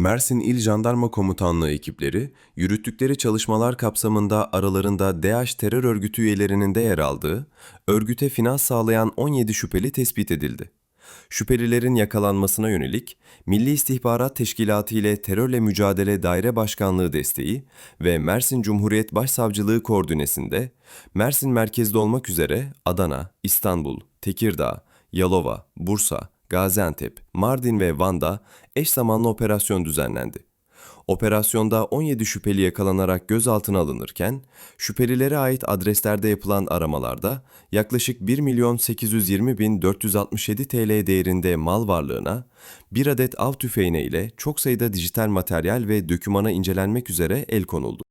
Mersin İl Jandarma Komutanlığı ekipleri, yürüttükleri çalışmalar kapsamında aralarında DAEŞ terör örgütü üyelerinin de yer aldığı, örgüte finans sağlayan 17 şüpheli tespit edildi. Şüphelilerin yakalanmasına yönelik Milli İstihbarat Teşkilatı ile Terörle Mücadele Daire Başkanlığı desteği ve Mersin Cumhuriyet Başsavcılığı koordinesinde Mersin merkezli olmak üzere Adana, İstanbul, Tekirdağ, Yalova, Bursa, Gaziantep, Mardin ve Van'da eş zamanlı operasyon düzenlendi. Operasyonda 17 şüpheli yakalanarak gözaltına alınırken, şüphelilere ait adreslerde yapılan aramalarda yaklaşık 1 milyon 820 bin 467 TL değerinde mal varlığına, bir adet av tüfeğine ile çok sayıda dijital materyal ve dökümana incelenmek üzere el konuldu.